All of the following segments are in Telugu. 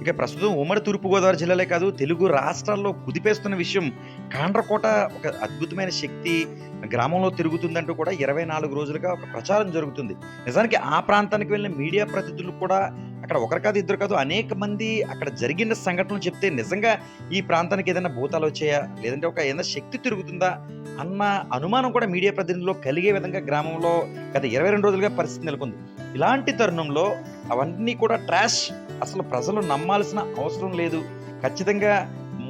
ఇక ప్రస్తుతం ఉమ్మడి తూర్పుగోదావరి జిల్లాలే కాదు తెలుగు రాష్ట్రాల్లో కుదిపేస్తున్న విషయం కాండ్రకోట ఒక అద్భుతమైన శక్తి గ్రామంలో తిరుగుతుందంటూ కూడా ఇరవై నాలుగు రోజులుగా ఒక ప్రచారం జరుగుతుంది. నిజానికి ఆ ప్రాంతానికి వెళ్ళిన మీడియా ప్రతినిధులు కూడా అక్కడ ఒకరు కాదు ఇద్దరు కాదు అనేక మంది అక్కడ జరిగిన సంఘటనలు చెప్తే నిజంగా ఈ ప్రాంతానికి ఏదైనా భూతాలు వచ్చాయా? లేదంటే ఒక ఏదైనా శక్తి తిరుగుతుందా? అన్న అనుమానం కూడా మీడియా ప్రతినిధుల్లో కలిగే విధంగా గ్రామంలో గత ఇరవై రెండు రోజులుగా పరిస్థితి నెలకొంది. ఇలాంటి తరుణంలో అవన్నీ కూడా ట్రాష్ అసలు ప్రజలు నమ్మాల్సిన అవసరం లేదు. ఖచ్చితంగా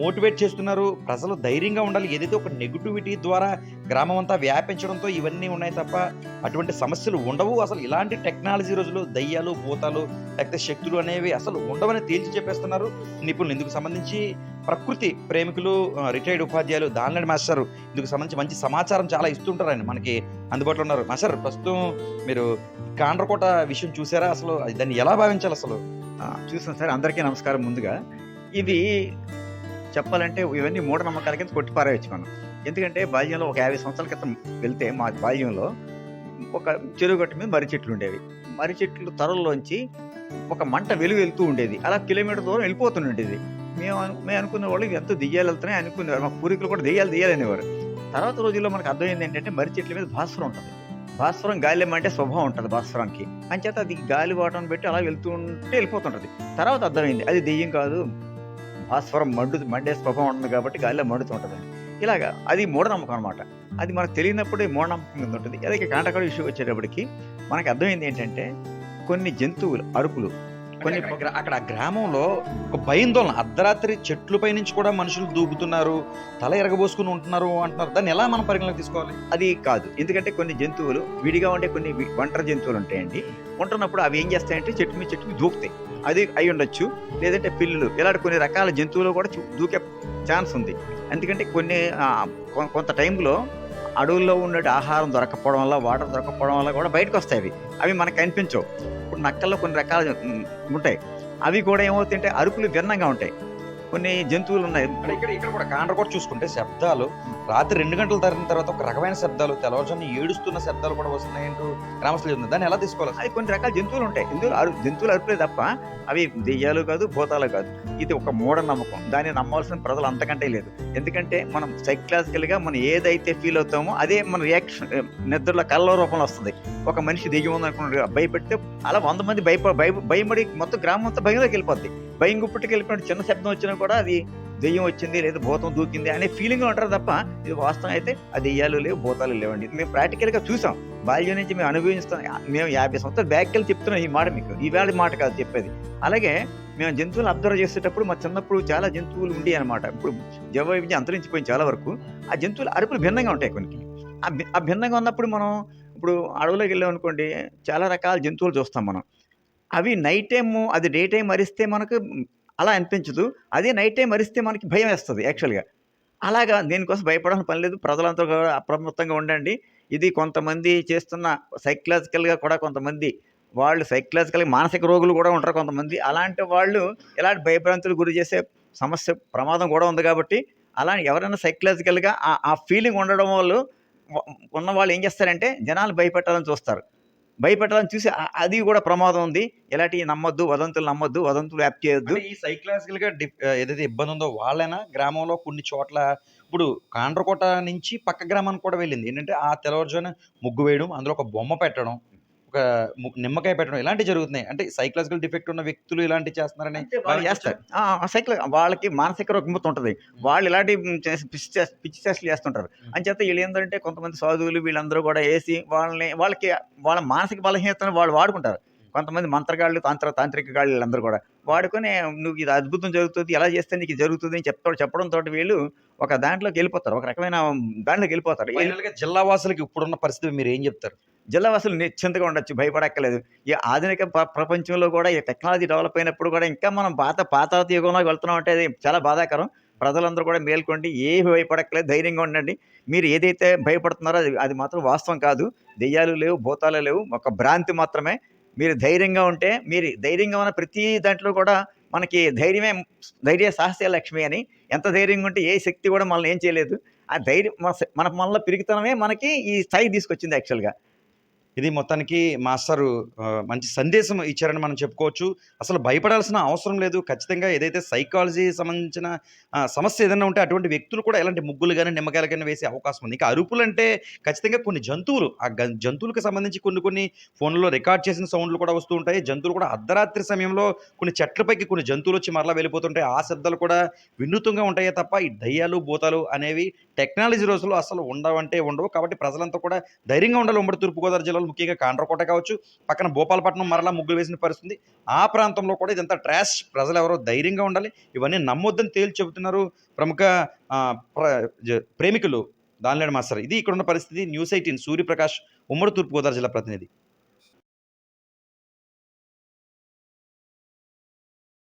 మోటివేట్ చేస్తున్నారు. ప్రజలు ధైర్యంగా ఉండాలి. ఏదైతే ఒక నెగిటివిటీ ద్వారా గ్రామం అంతా వ్యాపించడంతో ఇవన్నీ ఉన్నాయి తప్ప అటువంటి సమస్యలు ఉండవు. అసలు ఇలాంటి టెక్నాలజీ రోజులు దయ్యాలు భూతాలు లేకపోతే శక్తులు అనేవి అసలు ఉండవని తేల్చి చెప్పేస్తున్నారు. నిపుణులు ఇందుకు సంబంధించి ప్రకృతి ప్రేమికులు రిటైర్డ్ ఉపాధ్యాయులు దానిలాంటి మాస్టర్ ఇందుకు సంబంధించి మంచి సమాచారం చాలా ఇస్తుంటారు ఆయన మనకి అందుబాటులో ఉన్నారు. మాస్టర్ ప్రస్తుతం మీరు కాండ్రకోట విషయం చూసారా? అసలు దాన్ని ఎలా భావించాలి అసలు? ఆ, చూసాం సార్. అందరికీ నమస్కారం ముందుగా. ఇది చెప్పాలంటే ఇవన్నీ మూఢనమ్మకాల కింద కొట్టి పారేయచ్చు మనం. ఎందుకంటే బాల్యంలో ఒక యాభై సంవత్సరాల క్రితం వెళ్తే మా బాల్యంలో ఒక చెరువు గట్టు మీద మర్రి చెట్లు ఉండేవి. మర్రి చెట్లు తరల్లోంచి ఒక మంట వెలుగు వెళ్తూ ఉండేది. అలా కిలోమీటర్ దూరం వెళ్ళిపోతుండేది మేము మేము అనుకునే వాళ్ళు ఎంతో దెయ్యాలు వెళ్తున్నాయి అనుకునేవారు. మా పూరికలు కూడా దెయ్యాలు దియ్యాలనేవారు. తర్వాత రోజుల్లో మనకు అర్థమైంది ఏంటంటే మర్రి చెట్ల మీద భాస్వరం ఉంటుంది. భాస్వరం గాలి అంటే స్వభావం ఉంటుంది భాస్వరానికి. అంచేత అది గాలి వాటం పెట్టి అలా వెళ్తూ ఉంటే వెళ్ళిపోతుంటుంది. తర్వాత అర్థమైంది. అది దెయ్యం కాదు. భాస్వరం మండు మండే స్వభావం ఉంటుంది కాబట్టి గాలిలో మండుతుంటుంది ఇలాగా అది మూఢనమ్మకం అనమాట అది మనకు తెలియనప్పుడే మూఢనమ్మకం కింద ఉంటుంది. అదే కాంటకాడ ఇష్యూ వచ్చేటప్పటికి మనకు అర్థమైంది ఏంటంటే కొన్ని జంతువులు అరుపులు కొన్ని అక్కడ ఆ గ్రామంలో ఒక భయాందోళన అర్ధరాత్రి చెట్లపై నుంచి కూడా మనుషులు దూకుతున్నారు తల ఎరగబోసుకుని ఉంటున్నారు అంటున్నారు. దాన్ని ఎలా మనం పరిగణలోకి తీసుకోవాలి? అది కాదు. ఎందుకంటే కొన్ని జంతువులు విడిగా ఉండే కొన్ని వి- ఒంటరి జంతువులు ఉంటాయండి. ఉంటున్నప్పుడు అవి ఏం చేస్తాయంటే చెట్టు మీద చెట్టు మీద దూకుతాయి. అది అయి ఉండొచ్చు. లేదంటే పిల్లులు. ఇలాంటి కొన్ని రకాల జంతువులు కూడా దూకే ఛాన్స్ ఉంది. ఎందుకంటే కొన్ని కొంత టైంలో అడవుల్లో ఉండే ఆహారం దొరకపోవడం వల్ల వాటర్ దొరకపోవడం వల్ల కూడా బయటకు వస్తాయి అవి. అవి మనకు కనిపించవు. ఇప్పుడు నక్కల్లో కొన్ని రకాల ఉంటాయి. అవి కూడా ఏమవుతుంటే అరుపులు భిన్నంగా ఉంటాయి. కొన్ని జంతువులు ఉన్నాయి. ఇక్కడ ఇక్కడ కూడా కాండ్ర కూడా చూసుకుంటే శబ్దాలు రాత్రి రెండు గంటల తరిన తర్వాత ఒక రకమైన శబ్దాలు తెల్లవారుజామున ఏడుస్తున్న శబ్దాలు కూడా వస్తున్నాయంటూ గ్రామస్తులు చెప్తున్నారు. దాన్ని ఎలా తీసుకోవాలి? అది కొన్ని రకాల జంతువులు ఉంటాయి. ఇందులో జంతువులు అరుపులే తప్ప అవి దెయ్యాలు కాదు భూతాలు కాదు. ఇది ఒక మూఢనమ్మకం దాన్ని నమ్మాల్సిన ప్రజలు అంతకంటే లేదు. ఎందుకంటే మనం సైకలాజికల్గా మనం ఏదైతే ఫీల్ అవుతామో అదే మన రియాక్షన్ నిద్రలో కళ్ళ రూపంలో వస్తుంది. ఒక మనిషి దిగి ఉంది భయపెడితే అలా వంద మంది భయప భయ భయపడి మొత్తం గ్రామం అంతా భయంలోకి వెళ్ళిపోద్ది. భయం గుప్పటికి వెళ్ళిపోయిన చిన్న శబ్దం వచ్చినా కూడా అది దెయ్యం వచ్చింది లేదా భూతం దూకింది అనే ఫీలింగ్ ఉంటారు తప్ప ఇది వాస్తవం అయితే ఆ దెయ్యాలు లేవు భూతాలు లేవండి. మేము ప్రాక్టికల్గా చూసాం. బాల్యం నుంచి మేము అనుభవిస్తాం మేము యాభై సంవత్సరాలు బ్యాక్ వెళ్ళి చెప్తున్నాం ఈ మాట మీకు. ఈవేళ మాట కాదు చెప్పేది. అలాగే మేము జంతువులు అబ్జర్వ్ చేసేటప్పుడు మా చిన్నప్పుడు చాలా జంతువులు ఉండి అనమాట ఇప్పుడు జవైవిధ్యం అంతరించిపోయిన అంతరించిపోయింది చాలా వరకు. ఆ జంతువులు అరుపులు భిన్నంగా ఉంటాయి కొన్ని ఆ భి- ఆ భిన్నంగా ఉన్నప్పుడు మనం ఇప్పుడు అడవులోకి వెళ్ళాం అనుకోండి చాలా రకాల జంతువులు చూస్తాం మనం. అవి నైట్ టైము అది డే టైం మరిస్తే మనకు అలా అనిపించదు. అదే నైట్ టైం మరిస్తే మనకి భయం వేస్తుంది యాక్చువల్గా అలాగా దీనికోసం భయపడాల్సిన పని లేదు. ప్రజలంతా కూడా అప్రమత్తంగా ఉండండి. ఇది కొంతమంది చేస్తున్న సైకలాజికల్గా కూడా కొంతమంది వాళ్ళు సైకలాజికల్ మానసిక రోగులు కూడా ఉంటారు కొంతమంది. అలాంటి వాళ్ళు ఇలాంటి భయభ్రాంతులు గురి చేసే సమస్య ప్రమాదం కూడా ఉంది కాబట్టి అలా ఎవరైనా సైకలాజికల్గా ఆ- ఆ ఫీలింగ్ ఉండడం వాళ్ళు ఉన్న వాళ్ళు ఏం చేస్తారంటే జనాలు భయపెట్టాలని చూస్తారు. భయపెట్టాలని చూసి అది కూడా ప్రమాదం ఉంది. ఇలాంటివి నమ్మొద్దు వదంతులు నమ్మొద్దు వదంతులు యాప్ చేయొద్దు. ఈ సైకలాజికల్గా ఏదైతే ఇబ్బంది ఉందో వాళ్ళైనా గ్రామంలో కొన్ని చోట్ల ఇప్పుడు కాండ్రకోట నుంచి పక్క గ్రామానికి కూడా వెళ్ళింది. ఏంటంటే ఆ తెల్లవారుజామున ముగ్గు వేయడం అందులో ఒక బొమ్మ పెట్టడం ఒక నిమ్మకాయ పెట్టడం ఇలాంటివి జరుగుతున్నాయి. అంటే సైకలాజికల్ డిఫెక్ట్ ఉన్న వ్యక్తులు ఇలాంటివి చేస్తున్నారని వాళ్ళు చేస్తారు. ఆ, సైకిల్ వాళ్ళకి మానసిక రుగ్మత ఉంటుంది వాళ్ళు ఇలాంటి పిచ్చి పిచ్చి చేష్టలు చేస్తుంటారు. అంచేత వీళ్ళు ఏంటంటే కొంతమంది సాధువులు వీళ్ళందరూ కూడా వేసి వాళ్ళని వాళ్ళకి వాళ్ళ మానసిక బలహీనతను వాళ్ళు వాడుకుంటారు. కొంతమంది మంత్రగాళ్ళు తంత్ర తాంత్రిక గాళ్ళు వీళ్ళందరూ కూడా వాడుకొని నువ్వు ఇది అద్భుతం జరుగుతుంది ఎలా చేస్తే నీకు జరుగుతుంది అని చెప్తాడు చెప్పడంతో వీళ్ళు ఒక దాంట్లోకి వెళ్ళిపోతారు. ఒక రకమైన దాంట్లోకి వెళ్ళిపోతారు. జిల్లా వాసులకి ఇప్పుడున్న పరిస్థితి మీరు ఏం చెప్తారు? జిల్లావాసులు నిశ్చింతగా ఉండొచ్చు భయపడక్కలేదు ఈ ఆధునిక ప్రపంచంలో కూడా ఈ టెక్నాలజీ డెవలప్ అయినప్పుడు కూడా ఇంకా మనం పాత పాత యుగంలోకి వెళ్తున్నాం అంటే అది చాలా బాధాకరం. ప్రజలందరూ కూడా మేల్కొండి ఏ భయపడక్కలేదు ధైర్యంగా ఉండండి. మీరు ఏదైతే భయపడుతున్నారో అది అది మాత్రం వాస్తవం కాదు. దెయ్యాలు లేవు భూతాలు లేవు ఒక భ్రాంతి మాత్రమే. మీరు ధైర్యంగా ఉంటే మీరు ధైర్యంగా ఉన్న ప్రతి దాంట్లో కూడా మనకి ధైర్యమే ధైర్య సాహసే లక్ష్మి అని. ఎంత ధైర్యంగా ఉంటే ఏ శక్తి కూడా మనల్ని ఏం చేయలేదు. ఆ ధైర్యం మన మన మనలో పెరుగుతనమే మనకి ఈ స్థాయి తీసుకొచ్చింది యాక్చువల్గా ఇది మొత్తానికి మాస్టర్ మంచి సందేశం ఇచ్చారని మనం చెప్పుకోవచ్చు. అసలు భయపడాల్సిన అవసరం లేదు. ఖచ్చితంగా ఏదైతే సైకాలజీ సంబంధించిన సమస్య ఏదైనా ఉంటే అటువంటి వ్యక్తులు కూడా ఇలాంటి ముగ్గులు కానీ నిమ్మకాయలు కానీ వేసే అవకాశం ఉంది. ఇంకా అరుపులు అంటే ఖచ్చితంగా కొన్ని జంతువులు ఆ గ జంతువులకు సంబంధించి కొన్ని కొన్ని ఫోన్‌లో రికార్డ్ చేసిన సౌండ్‌లు కూడా వస్తూ ఉంటాయి. జంతువులు కూడా అర్ధరాత్రి సమయంలో కొన్ని చెట్లపైకి కొన్ని జంతువులు వచ్చి మరలా వెళ్ళిపోతుంటాయి. ఆ శబ్దాలు కూడా వినూతంగా ఉంటాయే తప్ప ఈ దయ్యాలు, భూతాలు అనేవి టెక్నాలజీ రోజుల్లో అసలు ఉండవంటే ఉండవు. కాబట్టి ప్రజలంతా కూడా ధైర్యంగా ఉండాలి. ఉమ్మడి తూర్పుగోదావరి జిల్లాలో ముఖ్యంగా కాండ్రకోట కావచ్చు, పక్కన భూపాలపట్నం మరలా ముగ్గులు వేసిన పరిస్థితి. ఆ ప్రాంతంలో కూడా ఇదంతా ట్రాష్. ప్రజలు ఎవరో ధైర్యంగా ఉండాలి. ఇవన్నీ నమ్మొద్దని తేల్చి చెబుతున్నారు ప్రముఖ ప్ర ప్రేమికులు దానిలేని మాస్టర్. ఇది ఇక్కడున్న పరిస్థితి. న్యూస్ 18 సూర్యప్రకాష్ ఉమ్మడి తూర్పుగోదావరి జిల్లా ప్రతినిధి.